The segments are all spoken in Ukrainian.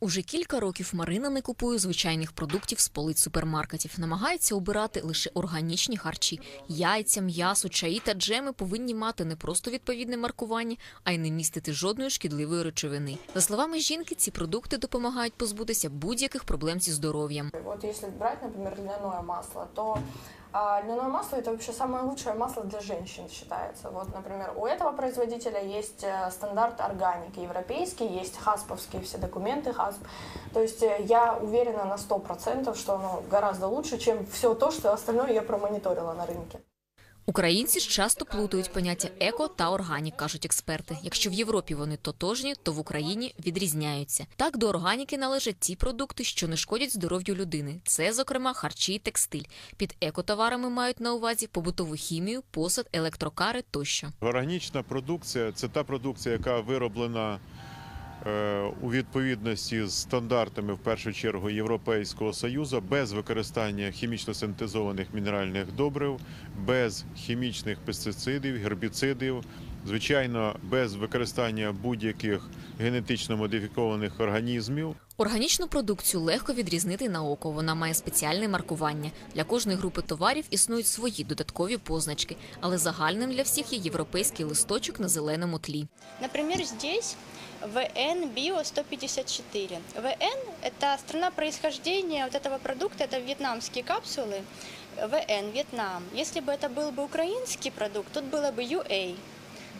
Уже кілька років Марина не купує звичайних продуктів з полиць супермаркетів. Намагається обирати лише органічні харчі. Яйця, м'ясо, чаї та джеми повинні мати не просто відповідне маркування, а й не містити жодної шкідливої речовини. За словами жінки, ці продукти допомагають позбутися будь-яких проблем зі здоров'ям. Вот если брать, например, льняное масло, то а, льняное масло это вообще самое лучшее масло для женщин считается. Вот, например, у этого производителя есть э, стандарт органики европейский, есть хасповские все документы хасп. То есть э, я уверена на 100%, что оно гораздо лучше, чем все то, что остальное я промониторила на рынке. Українці ж часто плутають поняття еко та органік, кажуть експерти. Якщо в Європі вони тотожні, то в Україні відрізняються. Так до органіки належать ті продукти, що не шкодять здоров'ю людини. Це, зокрема, харчі і текстиль. Під екотоварами мають на увазі побутову хімію, посуд, електрокари тощо. Органічна продукція це та продукція, яка вироблена у відповідності з стандартами, в першу чергу, Європейського Союзу, без використання хімічно синтезованих мінеральних добрив, без хімічних пестицидів, гербіцидів, звичайно, без використання будь-яких генетично модифікованих організмів. Органічну продукцію легко відрізнити на око. Вона має спеціальне маркування. Для кожної групи товарів існують свої додаткові позначки, але загальним для всіх є європейський листочок на зеленому тлі. Например, здесь ВН Био 154. ВН – это страна происхождения вот этого продукта, это вьетнамские капсулы. ВН – Вьетнам. Если бы это был бы украинский продукт, тут было бы UA.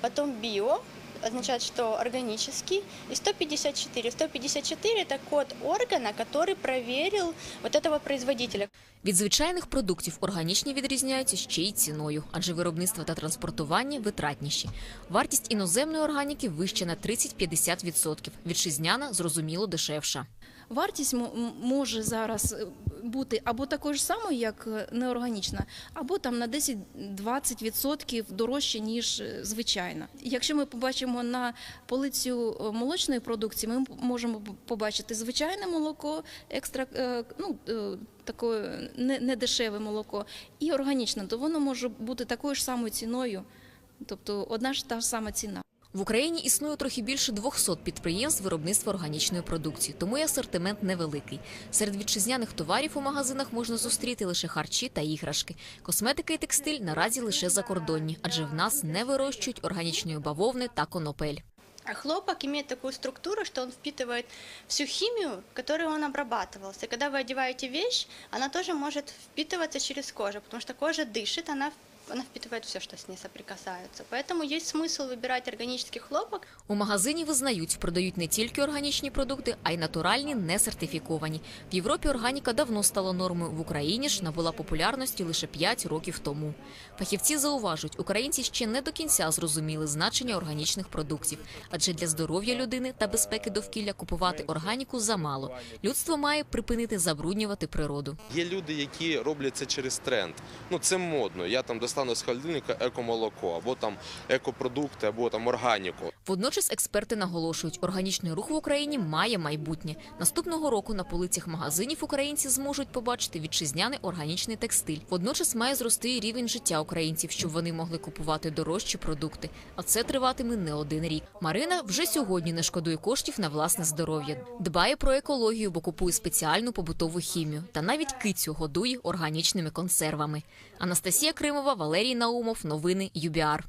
Потом Био означает, что органический. И 154. 154 – это код органа, который проверил вот этого производителя. Від звичайних продуктів органічні відрізняються ще й ціною, адже виробництво та транспортування витратніші. Вартість іноземної органіки вища на 30-50%. Вітчизняна зрозуміло дешевша. Вартість мо- м- може зараз е, бути або такою ж самою, як е, неорганічна, або там на 10-20% дорожче, ніж е, звичайна. Якщо ми побачимо на полицю е, молочної продукції, ми можемо побачити звичайне молоко, екстра, ну, таке не- недешеве молоко, і органічне, то воно може бути такою ж самою ціною, тобто одна ж та ж сама ціна. В Україні існує трохи більше 200 підприємств виробництва органічної продукції, тому і асортимент невеликий. Серед вітчизняних товарів у магазинах можна зустріти лише харчі та іграшки. Косметика і текстиль наразі лише закордонні, адже в нас не вирощують органічної бавовни та конопель. А хлопок имеет такую структуру, что он впитывает всю химию, которую он обрабатывался. И когда вы одеваете вещь, она тоже может впитываться через кожу, потому что кожа дышит, она, она впитывает все, что с ней соприкасается. Поэтому есть смысл выбирать органический хлопок, У магазині визнають, продають не тільки органічні продукти, а й натуральні, не сертифіковані. В Європі органіка давно стала нормою. В Україні ж набула популярності лише 5 років тому. Фахівці зауважують, українці ще не до кінця зрозуміли значення органічних продуктів, адже для здоров'я людини та безпеки довкілля купувати органіку замало. Людство має припинити забруднювати природу. Є люди, які роблять це через тренд. Ну це модно. Я там достану з холодильника екомолоко, або там екопродукти, або там органіку. Водночас експерти наголошують, органічний рух в Україні має майбутнє. Наступного року на полицях магазинів українці зможуть побачити вітчизняний органічний текстиль. Водночас має зрости і рівень життя українців, щоб вони могли купувати дорожчі продукти. А це триватиме не один рік. Марина вже сьогодні не шкодує коштів на власне здоров'я, дбає про екологію, бо купує спеціальну побутову хімію та навіть кицю годує органічними консервами. Анастасія Кримова, Валерій Наумов. Новини ЮБІАР.